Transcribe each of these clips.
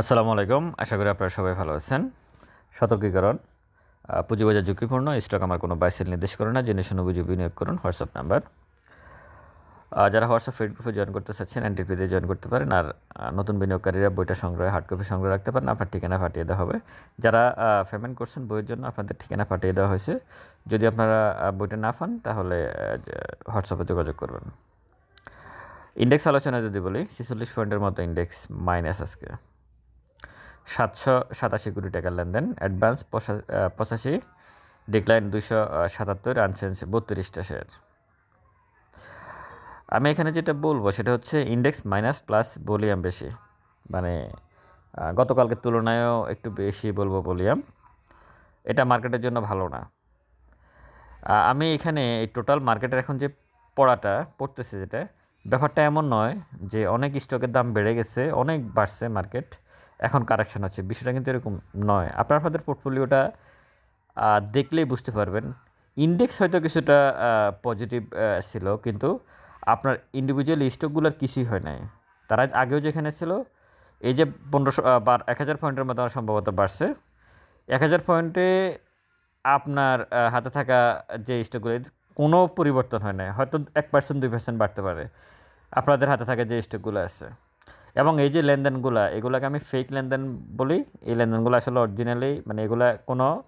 আসসালামু আলাইকুম। আশা করি আপনারা সবাই ভালো আছেন। সতর্কীকরণ পুঁজিবাজার ঝুঁকিপূর্ণ স্টক আমার কোনো বাইসেল নির্দেশ করে না, জেনে শুনে বুঝে বিনিয়োগ করুন হোয়াটসঅ্যাপ নাম্বার যারা হোয়াটসঅ্যাপ ফেড গ্রুপে জয়েন করতে চাচ্ছেন এনটিপিতে জয়েন করতে পারেন, আর নতুন বিনিয়োগকারীরা বইটা সংগ্রহে হার্ড কপি সংগ্রহ রাখতে পারেন, আপনার ঠিকানা পাঠিয়ে দেওয়া হবে। যারা পেমেন্ট করছেন বইয়ের জন্য, আপনাদের ঠিকানা পাঠিয়ে দেওয়া হয়েছে। যদি আপনারা বইটা না পান, তাহলে হোয়াটসঅ্যাপে যোগাযোগ করবেন। ইন্ডেক্স আলোচনা যদি বলি, ছেচল্লিশ পয়েন্টের মতো ইন্ডেক্স মাইনাস আজকে। সাতশো সাতাশি কোটি টাকার লেনদেন অ্যাডভান্স পঁচাশি ডিক্লাইন দুইশো সাতাত্তর আনচেঞ্জ বত্রিশটা শেয়ার আমি এখানে যেটা বলব সেটা হচ্ছে ইন্ডেক্স মাইনাস প্লাস ভলিউম বেশি। মানে আহ, গতকালকের তুলনায়ও একটু বেশি বলব ভলিউম এটা মার্কেটের জন্য ভালো না। আমি এখানে এই টোটাল মার্কেটের এখন যে পড়াটা পড়তেছে যেটা ব্যাপারটা এমন নয় যে অনেক স্টকের দাম বেড়ে গেছে অনেক বাড়ছে মার্কেট এখন কারেকশন হচ্ছে। বিষয়টা কিন্তু এরকম নয়। আপনার আপনাদের পোর্টফোলিওটা দেখলেই বুঝতে পারবেন। ইন্ডেক্স হয়তো কিছুটা পজিটিভ ছিল, কিন্তু আপনার ইন্ডিভিজুয়াল স্টকগুলোর কিছুই হয় নাই। তারা আগেও যেখানে ছিল, এই যে পনেরোশো বার, এক হাজার পয়েন্টের মতো সম্ভবত বাড়ছে। এক হাজার পয়েন্টে আপনার হাতে থাকা যে স্টকগুলো কোনো পরিবর্তন হয় না হয়তো এক পার্সেন্ট দুই পার্সেন্ট বাড়তে পারে। আপনাদের হাতে থাকা যে স্টকগুলো আছে। এবং এই যে লেনদেনগুলো, এগুলোকে আমি ফেক লেনদেন বলি। এই লেনদেনগুলো আসলে অরিজিনালি মানে এগুলা কোনো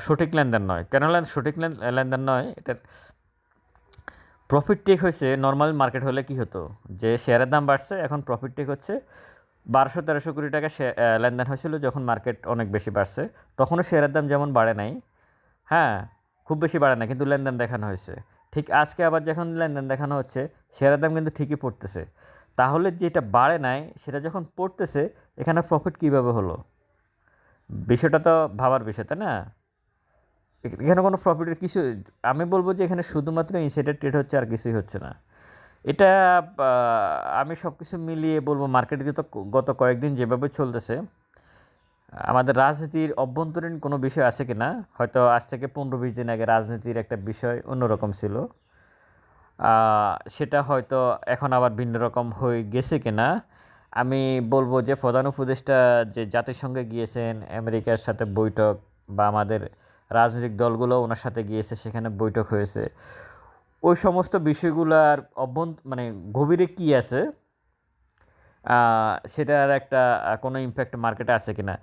সঠিক লেনদেন নয়। কেন সঠিক লেন- লেনদেন নয়? এটার প্রফিট টেক হয়েছে নর্মাল মার্কেট হলে কি হতো? যে শেয়ারের দাম বাড়ছে, এখন প্রফিট টেক হচ্ছে। বারোশো, তেরোশো কোটি টাকা লেনদেন হয়েছিল যখন মার্কেট অনেক বেশি বাড়ছে। তখনও শেয়ারের দাম যেমন বাড়ে নাই হ্যাঁ খুব বেশি বাড়ে না কিন্তু লেনদেন দেখানো হয়েছে। ঠিক আজকে আবার যখন লেনদেন দেখানো হচ্ছে শেয়ারের দাম কিন্তু ঠিকই পড়তেছে। তাহলে যেটা বাড়ে নাই, সেটা যখন পড়তেছে, এখানে প্রফিট কীভাবে হলো? বিষয়টা তো ভাবার বিষয়, তাই না? এখানে কোনো প্রফিটের কিছু, আমি বলব যে এখানে শুধুমাত্র ইনসাইডার ট্রেড হচ্ছে আর কিছুই হচ্ছে না। এটা আমি সব কিছু মিলিয়ে বলব মার্কেটে তো গত কয়েকদিন যেভাবে চলতেছে, আমাদের রাজনীতির অভ্যন্তরীণ কোনো বিষয় আছে কি না হয়তো আজ থেকে পনেরো বিশ দিন আগে রাজনীতির একটা বিষয় অন্যরকম ছিল। সেটা হয়তো এখন আবার ভিন্ন রকম হয়ে গেছে কিনা। আমি বলব যে প্রধান উপদেষ্টা যে জাতিসংঘে গিয়েছেন, আমেরিকার সাথে বৈঠক বা আমাদের রাজনৈতিক দলগুলো ওনার সাথে গিয়েছে, সেখানে বৈঠক হয়েছে। ওই সমস্ত বিষয়গুলোর অভ্যন্ত মানে গভীরে কী আছে? সেটার একটা কোনো ইম্প্যাক্ট মার্কেটে আছে কিনা?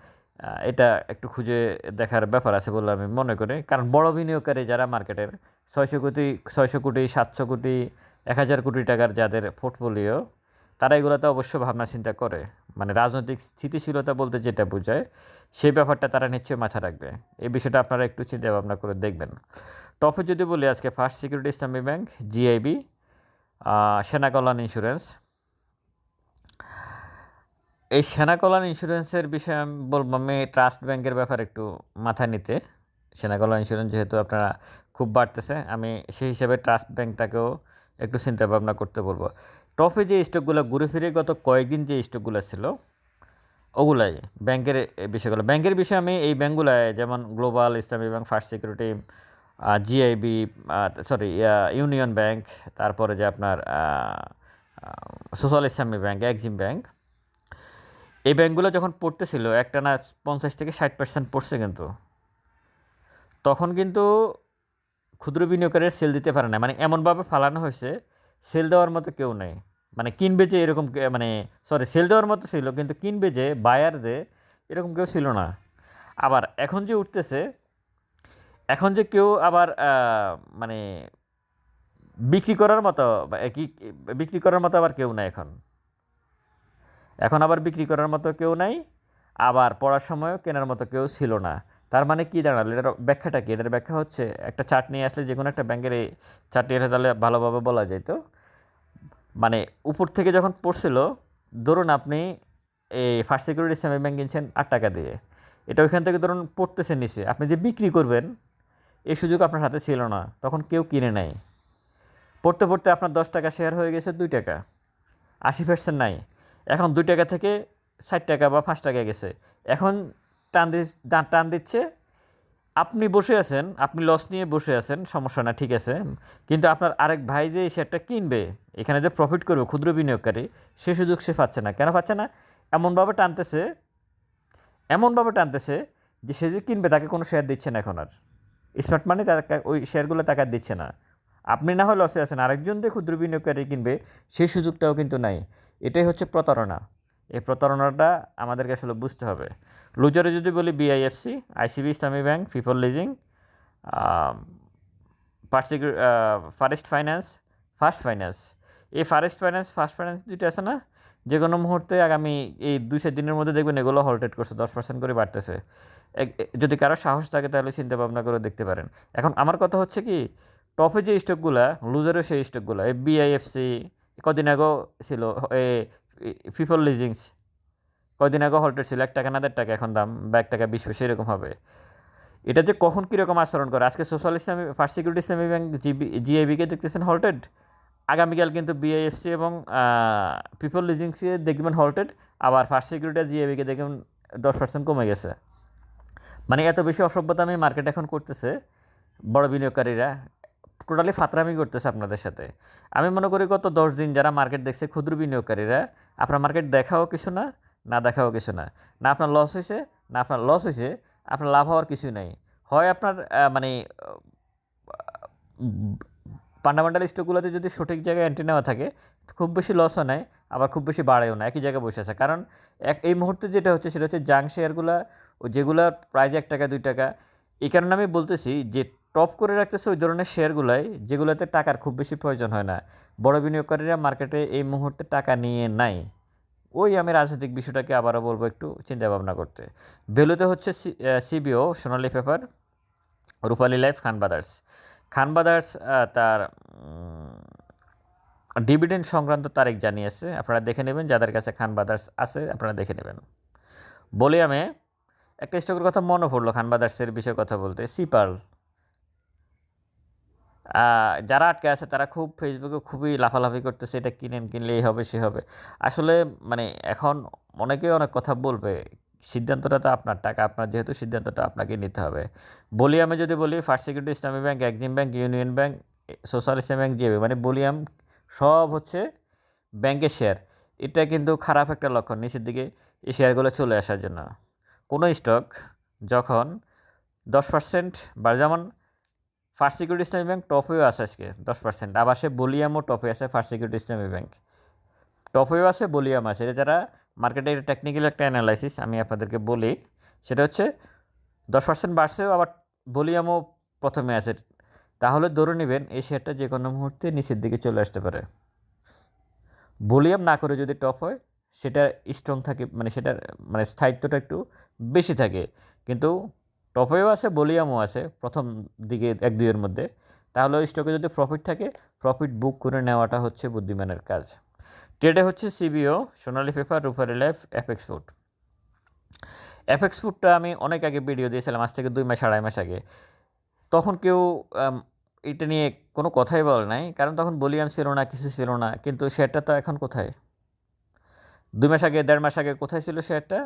এটা একটু খুঁজে দেখার ব্যাপার আছে বলে আমি মনে করি। কারণ বড় বিনিয়োগকারী যারা মার্কেটের ছয়শো কোটি ছয়শো কোটি, সাতশো কোটি, এক হাজার কোটি টাকার যাদের পোর্টফোলিও তারা এগুলোতে অবশ্য ভাবনা চিন্তা করে। মানে রাজনৈতিক স্থিতিশীলতা বলতে যেটা বোঝায়, সেই ব্যাপারটা তারা নিশ্চয়ই মাথা রাখবে। এই বিষয়টা আপনারা একটু চিন্তা ভাবনা করে দেখবেন। টপে যদি বলি আজকে first security Islami bank GIB Sena Kalyan insurance এই সেনা কল্যাণ ইন্স্যুরেন্সের বিষয়ে আমি বলব, আমি ট্রাস্ট ব্যাংকের ব্যাপারে একটু মাথা নিতে। সেনা কল্যাণ ইন্স্যুরেন্স যেহেতু আপনারা খুব বাড়তেছে। আমি সেই হিসাবে ট্রাস্ট ব্যাংকটাকেও একটু চিন্তা ভাবনা করতে বলব। টপে যে স্টকগুলো ঘুরে ফিরে গত কয়েকদিন যে স্টকগুলো ছিল, ওগুলাই ব্যাংকের বিষয়গুলো। ব্যাংকের বিষয়ে আমি এই ব্যাংকগুলায় যেমন global Islami bank first security GIB sorry union bank তারপরে যে আপনার social Islami bank Exim bank এই ব্যাংকগুলো যখন পড়তেছিল, একটা না পঞ্চাশ থেকে ষাট পার্সেন্ট পড়ছে কিন্তু। তখন কিন্তু ক্ষুদ্র বিনিয়োগকারীরা সেল দিতে পারে না। মানে এমনভাবে ফালানো হয়েছে সেল দেওয়ার মতো কেউ নেই। মানে কিনবে যে এরকম মানে সরি সেল দেওয়ার মতো ছিল, কিন্তু কিনবে যে বায়ার যে, এরকম কেউ ছিল না। আবার এখন যে উঠতেছে, এখন যে কেউ আবার মানে বিক্রি করার মতো কি, বিক্রি করার মতো আবার কেউ নাই এখন। এখন আবার বিক্রি করার মতো কেউ নাই, আবার পড়ার সময়ও কেনার মতো কেউ ছিল না। তার মানে কি দাঁড়াল এটার ব্যাখ্যাটা কি? এটার ব্যাখ্যা হচ্ছে একটা চার্ট নিয়ে আসলে যে কোনো একটা ব্যাংকের এই চার্টটি এটা তাহলে ভালোভাবে বলা যেত মানে উপর থেকে যখন পড়ছিল, ধরুন আপনি এই ফার্স্ট সিকিউরিটি ইসলামী ব্যাংক কিনছেন আট টাকা দিয়ে, এটা ওইখান থেকে ধরুন পড়তেছে নিচে, আপনি যে বিক্রি করবেন, এই সুযোগ আপনার হাতে ছিল না, তখন কেউ কিনে নেয় পড়তে পড়তে আপনার দশ টাকা শেয়ার হয়ে গেছে দুই টাকা, আশি পার্সেন্ট নাই। এখন দুই টাকা থেকে ষাট টাকা বা পাঁচ টাকা গেছে। এখন টান দি, দা- টান দিচ্ছে। আপনি বসে আছেন, আপনি লস নিয়ে বসে আছেন, সমস্যা না, ঠিক আছে। কিন্তু আপনার আরেক ভাই যে শেয়ারটা কিনবে, এখানে যে প্রফিট করবে, ক্ষুদ্র বিনিয়োগকারী, সে সুযোগ সে পাচ্ছে না। কেন পাচ্ছে না? এমনভাবে টানতেছে এমনভাবে টানতেছে যে সে যে কিনবে, তাকে কোনো শেয়ার দিচ্ছে না এখন আর। স্মার্ট মানি তাকে ওই শেয়ারগুলো তাকে দিচ্ছে না। আপনি না হয় লসে আছেন, আরেকজন দিয়ে ক্ষুদ্র বিনিয়োগকারী কিনবে সেই সুযোগটাও কিন্তু নাই। এটাই হচ্ছে প্রতারণা। এই প্রতারণাটা আমাদেরকে আসলে বুঝতে হবে। লুজারে যদি বলি BIFC ICB Islami bank people leasing পার্সিকিউ Far East finance first finance এই ফারেস্ট ফাইন্যান্স ফার্স্ট ফাইন্যান্স দুইটা আছে না? যে কোনো মুহূর্তে আগামী এই দুই চার দিনের মধ্যে দেখবেন এগুলো হলটেড করছে, দশ পার্সেন্ট করে বাড়তেছে। যদি কারও সাহস থাকে তাহলে চিন্তা ভাবনা করে দেখতে পারেন। এখন আমার কথা হচ্ছে কি টপে যে স্টকগুলা লুজারও সেই স্টকগুলো বিআইএফসি কদিন আগেও ছিল, এ ফিফল লিজিংস কদিন আগে হলটেড ছিল, এক টাকা না দেড় টাকা, এখন দাম, বা এক টাকা বিশ পয়সা এরকম হবে। এটা যে কখন কীরকম আচরণ করে? আজকে social Islami first security Islami bank GB জিআইবিকে দেখতেছেন হলটেড আগামীকাল কিন্তু বিআইএফসি এবং পিপল লিজিংসি দেখবেন হলটেড আবার ফার্স্ট সিকিউরিটি জিআইবিকে দেখবেন দশ পার্সেন্ট কমে গেছে। মানে এত বেশি অসভ্যতা আমি মার্কেট এখন করতেছে, বড় বিনিয়োগকারীরা টোটালি ফাতরামি করতেছে আপনাদের সাথে। আমি মনে করি গত দশ দিন যারা মার্কেট দেখছে, ক্ষুদ্র বিনিয়োগকারীরা, আপনার মার্কেট দেখাও কিছু না না দেখাও কিছু না। না আপনার লস হয়েছে না আপনার লস হয়েছে আপনার লাভ হওয়ার কিছু নেই। হয় আপনার মানে ফান্ডামেন্টাল স্টকগুলোতে যদি সঠিক জায়গায় এন্ট্রি নেওয়া থাকে, খুব বেশি লসও নেয় আবার খুব বেশি বাড়েও না একই জায়গায় বসে আছে। কারণ এক, এই মুহূর্তে যেটা হচ্ছে সেটা হচ্ছে জাং শেয়ারগুলো ও যেগুলোর প্রাইস এক টাকা, দুই টাকা এই কারণে আমি বলতেছি যে টপ করে রাখতেছে ওই ধরনের শেয়ারগুলাই যেগুলোতে টাকার খুব বেশি প্রয়োজন হয় না। বড় বিনিয়োগকারীরা মার্কেটে এই মুহূর্তে টাকা নিয়ে নাই। ওই আমি রাজনৈতিক বিষয়টাকে আবারও বলব একটু চিন্তা ভাবনা করতে। বেলুতে হচ্ছে CBO, Sonali paper, Rupali life, Khan brothers. Khan brothers তার ডিভিডেন্ড সংক্রান্ত তারিখ জানিয়েছে। আপনারা দেখে নেবেন যাদের কাছে খান ব্রাদার্স আছে, আপনারা দেখে নেবেন। বলি আমি, একটা স্টকের কথা মনে পড়ল খান ব্রাদার্সের বিষয়ে কথা বলতে। সিপাল যারা আটকে আছে, তারা খুব ফেসবুকে খুবই লাফালাফি করতেছে, এটা কিনেন কিনলে এই হবে, সে হবে। আসলে মানে এখন অনেকে অনেক কথা বলবে, সিদ্ধান্তটা তো আপনার, টাকা আপনার, যেহেতু সিদ্ধান্তটা আপনাকে নিতে হবে। বলি আমি যদি বলি first security Islami bank Exim bank union bank social Islami bank GAB মানে বলিয়াম সব হচ্ছে ব্যাংকের শেয়ার এটা কিন্তু খারাপ একটা লক্ষণ নিচের দিকে, এই শেয়ারগুলো চলে আসার জন্য। কোনো স্টক যখন দশ পার্সেন্ট বা যেমন ফার্স্ট সিকিউরিটি ইসলামী ব্যাংক টপেও আছে আজকে, দশ পার্সেন্ট আবার সে বলিয়ামও টপে আছে ফার্স্ট সিকিউরিটি ইসলামী ব্যাংক টপেও আছে বলিয়াম আছে। এটা যারা মার্কেটের টেকনিক্যাল একটা অ্যানালাইসিস আমি আপনাদেরকে বলি, সেটা হচ্ছে দশ পার্সেন্ট বাড়ছেও, আবার বলিয়ামও প্রথমে আছে। তাহলে ধরে নেবেন, এই শেয়ারটা যে কোনো মুহূর্তে নিচের দিকে চলে আসতে পারে। ভলিউম না করে যদি টপ হয়, সেটা স্ট্রং থাকে মানে সেটার মানে স্থায়িত্বটা একটু বেশি থাকে। কিন্তু টপেও আছে ভলিউমও আছে, প্রথম দিকে এক দুইয়ের মধ্যে। তাহলে ওই স্টকে যদি প্রফিট থাকে প্রফিট বুক করে নেওয়াটা হচ্ছে বুদ্ধিমানের কাজ। ট্রেডে হচ্ছে CBO Sonali paper Rupali life FX food FX ফুডটা আমি অনেক আগে ভিডিও দিয়েছিলাম, আজ থেকে দুই মাস, আড়াই মাস আগে। তখন কেউ এটা নিয়ে কোনো কথাই বলে নাই, কারণ তখন বলিয়াম ছিল না, কিছু ছিল না, কিন্তু শেয়ারটা তো এখন কোথায়? দুই মাস আগে, দেড় মাস আগে কোথায় ছিল শেয়ারটা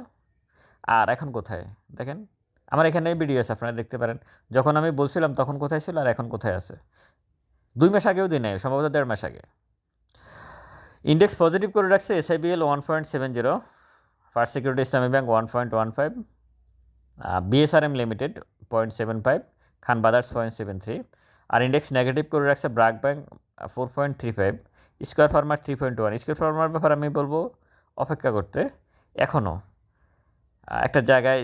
আর এখন কোথায়? দেখেন আমার এখানে ভিডিও আছে, আপনারা দেখতে পারেন। যখন আমি বলছিলাম তখন কোথায় ছিল আর এখন কোথায় আছে? দুই মাস আগেও দিই নাই সম্ভবত দেড় মাস আগে। ইন্ডেক্স পজিটিভ করে রাখছে SIBL one point seven zero first security Islami bank one point one five BSRM limited point seven five Khan brothers point seven three আর ইন্ডেক্স নেগেটিভ করে রাখছে BRAC bank four point three five square pharma three point one square pharma ব্যাপারে আমি বলব অপেক্ষা করতে এখনও একটা জায়গায়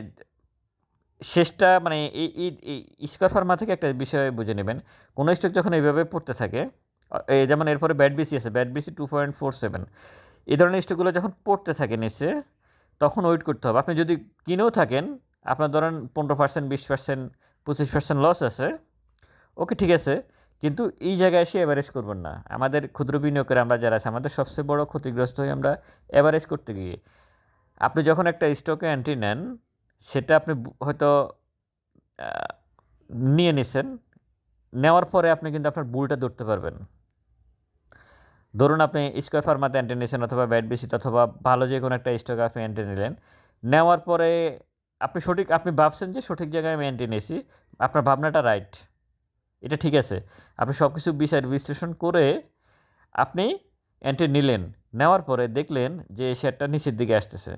শেষটা মানে এই স্কোয়ার ফার্মা থেকে একটা বিষয় বুঝে নেবেন। কোনো স্টক যখন এইভাবে পড়তে থাকে যেমন এরপরে ব্যাট বিসি আছে BAT BC two point four seven এই ধরনের স্টকগুলো যখন পড়তে থাকে নিচে, তখন ওয়েট করতে হবে। আপনি যদি কিনেও থাকেন, আপনার ধরেন পনেরো পার্সেন্ট বিশ পার্সেন্ট পঁচিশ পার্সেন্ট লস আছে ওকে ঠিক আছে। কিন্তু এই জায়গায় এসে এভারেজ করবেন না। আমাদের ক্ষুদ্র বিনিয়োগের আমরা যারা আছে, আমাদের সবচেয়ে বড় ক্ষতিগ্রস্ত হয়ে আমরা এভারেজ করতে গিয়ে। আপনি যখন একটা স্টকে এন্ট্রি নেন সেটা আপনি হয়তো নিয়ে নিছেন। নেওয়ার পরে আপনি কিন্তু আপনার বুলটা ধরতে পারবেন। ধরুন আপনি স্কোয়ার ফার্মাতে এন্ট্রি নিয়েছেন অথবা ব্যাট বেসিত অথবা ভালো যে কোনো একটা স্টকে আপনি এন্ট্রি নিলেন। নেওয়ার পরে আপনি সঠিক, আপনি ভাবছেন যে সঠিক জায়গায় আমি এন্ট্রি নিয়েছি, আপনার ভাবনাটা রাইট এটা ঠিক আছে। আপনি সব কিছু বিচার বিশ্লেষণ করে আপনি এন্ট্রি নিলেন। নেওয়ার পরে দেখলেন যে শেয়ারটা নিচের দিকে আসতেছে।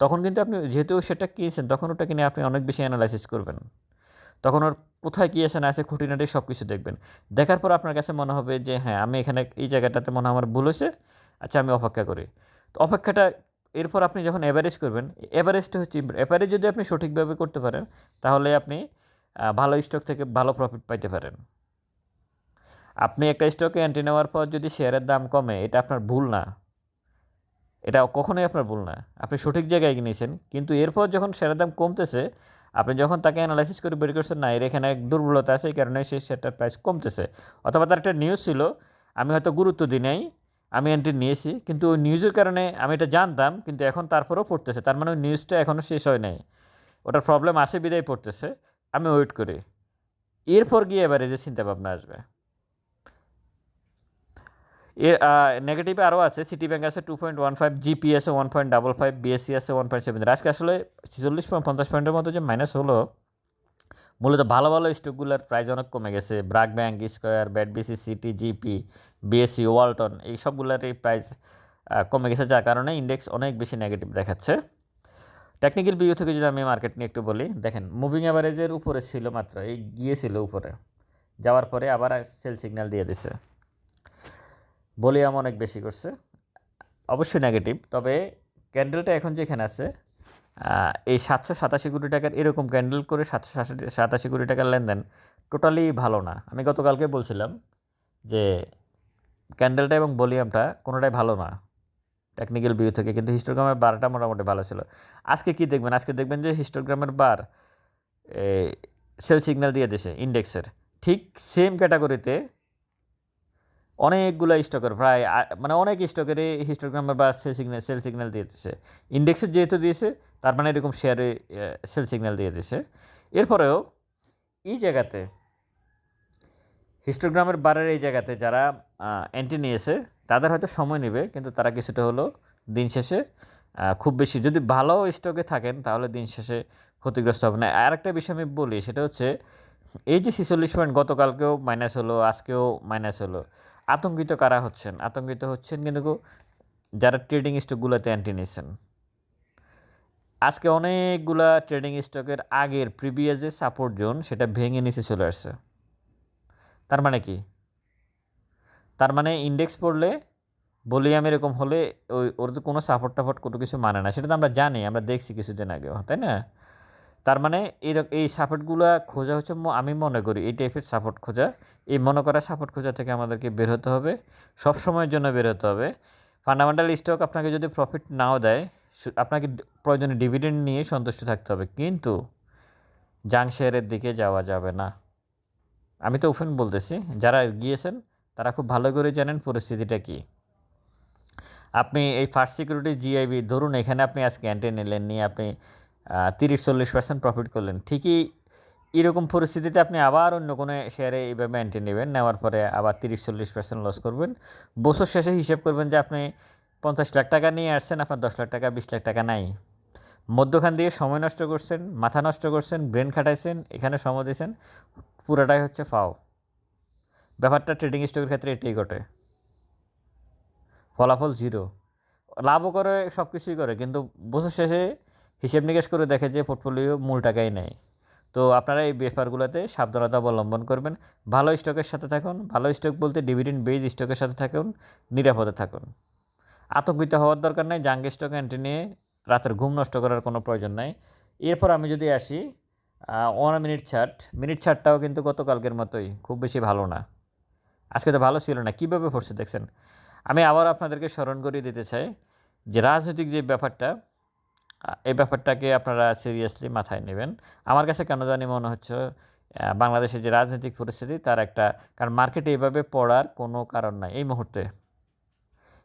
তখন কিন্তু আপনি যেহেতু সেটা কিনেছেন, তখন ওটা কিনে আপনি অনেক বেশি অ্যানালাইসিস করবেন। তখন ওর কোথায় কী আছে না আছে খুঁটিনাটি সব কিছু দেখবেন। দেখার পর আপনার কাছে মনে হবে যে হ্যাঁ আমি এখানে এই জায়গাটাতে মনে হয় আমার ভুল হয়েছে আচ্ছা আমি অপেক্ষা করি। তো অপেক্ষাটা, এরপর আপনি যখন অ্যাভারেজ করবেন অ্যাভারেজটা হচ্ছে অ্যাভারেজ যদি আপনি সঠিকভাবে করতে পারেন, তাহলে আপনি ভালো স্টক থেকে ভালো প্রফিট পাইতে পারেন। আপনি একটা স্টকে এন্ট্রি নেওয়ার পর যদি শেয়ারের দাম কমে, এটা আপনার ভুল না। এটা কখনোই আপনার ভুল না। আপনি সঠিক জায়গায় কিনেছেন কিন্তু এরপর যখন শেয়ারের দাম কমতেছে, আপনি যখন তাকে অ্যানালাইসিস করে বের করছেন, না, এর এখানে এক দুর্বলতা আছে, এই কারণে সেই শেয়ারটার প্রাইস কমতেছে। অথবা তার একটা নিউজ ছিল, আমি হয়তো গুরুত্ব দিই নাই, আমি এন্ট্রি নিয়েছি, কিন্তু ওই নিউজের কারণে আমি এটা জানতাম, কিন্তু এখন তারপরেও পড়তেছে। তার মানে ওই নিউজটা এখনও শেষ হয় নাই। ওটার প্রবলেম আসে বিদায় পড়তেছে, আমি ওয়েট করি। এরপর গিয়ে এবারে যে চিন্তা ভাবনা আসবে। এর নেগেটিভে আরও আছে সিটি ব্যাঙ্ক আছে two point one five GP আছে one point double five BSC আছে ওয়ান পয়েন্ট সেভেন আজকে আসলে ছেচল্লিশ পয়েন্ট, পঞ্চাশ পয়েন্টের মতো যে মাইনাস হলো, মূলত ভালো ভালো স্টকগুলোর প্রাইস অনেক কমে গেছে। BRAC bank square BAT BC city GP BSC Walton এই সবগুলোরই প্রাইস কমে গেছে, যার কারণে ইন্ডেক্স অনেক বেশি নেগেটিভ দেখাচ্ছে। টেকনিক্যাল ভিউ থেকে যদি আমি মার্কেট নিয়ে একটু বলি, দেখেন মুভিং অ্যাভারেজের উপরে ছিল মাত্র, এই গিয়েছিল উপরে। যাওয়ার পরে আবার সেল সিগন্যাল দিয়ে দিছে। ভলিউম অনেক বেশি করছে। অবশ্যই নেগেটিভ তবে ক্যান্ডেলটা এখন যেখানে আছে এই সাতশো সাতাশি কোটি টাকার এরকম ক্যান্ডেল করে সাতশো সাতাশি কোটি টাকার লেনদেন টোটালি ভালো না। আমি গতকালকে বলছিলাম যে ক্যান্ডেলটা এবং ভলিউমটা কোনোটাই ভালো না টেকনিক্যাল ভিউ থেকে, কিন্তু হিস্টোগ্রামের বারটা মোটামুটি ভালো ছিল। আজকে কি দেখবেন? আজকে দেখবেন যে হিস্টোগ্রামের বার সেল সিগন্যাল দিয়ে দিয়েছে ইন্ডেক্সের ঠিক সেম ক্যাটাগরিতে অনেকগুলো স্টকের, প্রায় মানে অনেক স্টকেরই হিস্টোগ্রামের বা সেল সিগন্যাল সেল সিগন্যাল দিয়ে দিচ্ছে ইন্ডেক্সের যেহেতু দিয়েছে, তার মানে এরকম শেয়ারে সেল সিগন্যাল দিয়ে দিয়েছে এরপরেও এই জায়গাতে হিস্টোগ্রামের বারের এই জায়গাতে যারা এন্ট্রি নিয়েছে, তাদের হয়তো সময় নেবে, কিন্তু তারা কিছুটা হলো দিন শেষে খুব বেশি। যদি ভালো স্টকে থাকেন, তাহলে দিন শেষে ক্ষতিগ্রস্ত হবে না আর একটা বিষয় আমি বলি, সেটা হচ্ছে, এই যে ছিচল্লিশ পয়েন্ট গতকালকেও মাইনাস হলো, আজকেও মাইনাস হলো আতঙ্কিত কারা হচ্ছেন? আতঙ্কিত হচ্ছেন কিন্তু যারা ট্রেডিং স্টকগুলোতে অ্যান্টি নিয়েছেন আজকে অনেকগুলা ট্রেডিং স্টকের আগের প্রিভিয়াস যে সাপোর্ট জোন সেটা ভেঙে নিচে চলে আসছে। তার মানে কি? তার মানে ইন্ডেক্স পড়লে ভলিউম এরকম হলে ওই ওর তো কোনো সাপোর্ট টাপোর্ট কোনো কিছু মানে না। সেটা তো আমরা জানি, আমরা দেখছি কিছুদিন আগেও, তাই না? তার মানে এই এই সাপোর্টগুলো খোঁজা হচ্ছে আমি মনে করি, এই টাইপের সাপোর্ট খোঁজা। এই মনে করা সাপোর্ট খোঁজা থেকে আমাদেরকে বের হতে হবে, সব সময়ের জন্য বের হতে হবে। ফান্ডামেন্টাল স্টক আপনাকে যদি প্রফিট নাও দেয় আপনাকে প্রয়োজনে ডিভিডেন্ড নিয়ে সন্তুষ্ট থাকতে হবে। কিন্তু জাং শেয়ারের দিকে যাওয়া যাবে না। আমি তো ওপেন বলতেছি, যারা গিয়েছেন, তারা খুব ভালো করে জানেন পরিস্থিতিটা কী। আপনি এই ফার্স্ট সিকিউরিটি জিআইবি ধরুন এখানে আপনি আজকে অ্যান্টি নিলেন নিয়ে আপনি তিরিশ, চল্লিশ পার্সেন্ট প্রফিট করলেন। ঠিকই এরকম পরিস্থিতিতে আপনি আবার অন্য কোনো শেয়ারে এইভাবে অ্যান্টি নেবেন, নেওয়ার পরে আবার তিরিশ, চল্লিশ পার্সেন্ট লস করবেন। বছর শেষে হিসেব করবেন যে আপনি পঞ্চাশ লাখ টাকা নিয়ে আসছেন, আপনার দশ লাখ টাকা, বিশ লাখ টাকা নাই। মধ্যখান দিয়ে সময় নষ্ট করছেন, মাথা নষ্ট করছেন, ব্রেন খাটাইছেন, এখানে সময় দিয়েছেন, পুরোটাই হচ্ছে ফাও। ব্যাপারটা ট্রেডিং স্টকের ক্ষেত্রে এটাই ঘটে। ফলাফল জিরো লাভও করে সব কিছুই করে, কিন্তু বছর শেষে হিসেব নিকেশ করে দেখে যে পোর্টফোলিও মূল টাকাই নেয় তো আপনারা এই ব্যাপারগুলোতে সাবধানতা অবলম্বন করবেন। ভালো স্টকের সাথে থাকুন। ভালো স্টক বলতে ডিভিডেন্ড বেজ স্টকের সাথে থাকুন। নিরাপদে থাকুন। আতঙ্কিত হওয়ার দরকার নেই। জাঙ্গ স্টক এন্ট্রি নিয়ে রাতের ঘুম নষ্ট করার কোনো প্রয়োজন নাই। এরপর আমি যদি আসি ওয়ান মিনিট ছাট মিনিট ছাটটাও কিন্তু গতকালকের মতোই। খুব বেশি ভালো না। আজকে তো ভালো ছিল না। কীভাবে পড়ছে দেখছেন? আমি আবার আপনাদেরকে স্মরণ করিয়ে দিতে চাই যে রাজনৈতিক যে ব্যাপারটা এই ব্যাপারটাকে আপনারা সিরিয়াসলি মাথায় নেবেন। আমার কাছে কেন জানি মনে হচ্ছে বাংলাদেশের যে রাজনৈতিক পরিস্থিতি, তার একটা, কারণ মার্কেটে এইভাবে পড়ার কোনো কারণ নাই এই মুহূর্তে।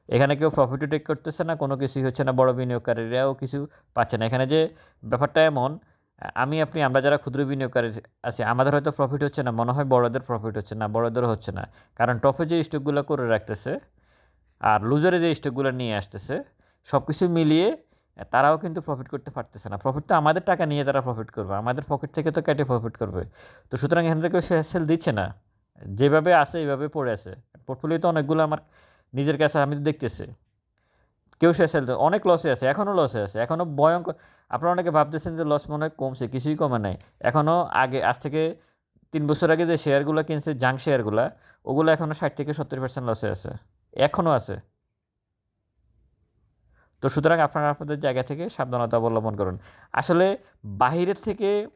এখানে কেউ প্রফিটও টেক করতেছে না, কোনো কিছুই হচ্ছে না, বড় বিনিয়োগকারীরাও কিছু পাচ্ছে না। এখানে যে ব্যাপারটা এমন আমি, আপনি, আমরা যারা ক্ষুদ্র বিনিয়োগকারী আছি, আমাদের হয়তো প্রফিট হচ্ছে না, মনে হয় বড়দের প্রফিট হচ্ছে না, বড়দের হচ্ছে না। কারণ টপে যে স্টকগুলো করে রাখতেছে, আর লুজারে যে স্টকগুলো নিয়ে আসতেছে সব কিছু মিলিয়ে তারাও কিন্তু প্রফিট করতে পারতেছে না। প্রফিট তো আমাদের টাকা নিয়ে তারা প্রফিট করবে, আমাদের পকেট থেকে তো কেটে প্রফিট করবে। তো সুতরাং এখান থেকে সে সেল দিচ্ছে না। যেভাবে আছে, এইভাবে পড়ে আছে। পোর্টফোলিও তো অনেকগুলো আমার নিজের কাছে, আমি তো দেখতেছি। কেউ শেষ অনেক লসে আছে এখনও লসে আছে। এখনও ভয়ঙ্কর, আপনারা অনেকে ভাবতেছেন যে লস মনে হয় কমছে, কিছুই কমে নাই। এখনও আগে, আজ থেকে তিন বছর আগে যে শেয়ারগুলো কিনছে জাঙ্ক শেয়ারগুলো ওগুলো এখনও ষাট থেকে সত্তর পার্সেন্ট লসে আছে। এখনও আছে। তো সুতরাং আপনারা আপনাদের জায়গা থেকে সাবধানতা অবলম্বন করুন। আসলে বাহিরের থেকে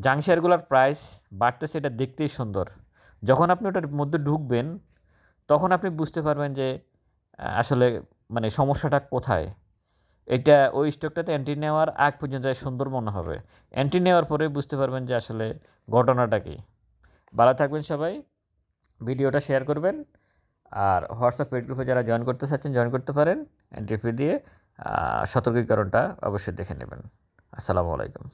জাং শেয়ারগুলোর প্রাইস বাড়তেছে, এটা দেখতেই সুন্দর। যখন আপনি ওটার মধ্যে ঢুকবেন, তখন আপনি বুঝতে পারবেন যে, আসলে মানে সমস্যাটা কোথায়। এটা ওই স্টকটাতে এন্ট্রি নেওয়ার আগ পর্যন্ত সুন্দর মনে হবে। এন্ট্রি নেওয়ার পরে বুঝতে পারবেন যে আসলে ঘটনাটা কী। ভালো থাকবেন সবাই। ভিডিওটা শেয়ার করবেন। আর হোয়াটসঅ্যাপ পেড গ্রুপে যারা জয়েন করতে চাচ্ছেন জয়েন করতে পারেন। এন্ট্রি ফি দিয়ে। সতর্কীকরণটা অবশ্যই দেখে নেবেন। আসসালামু আলাইকুম।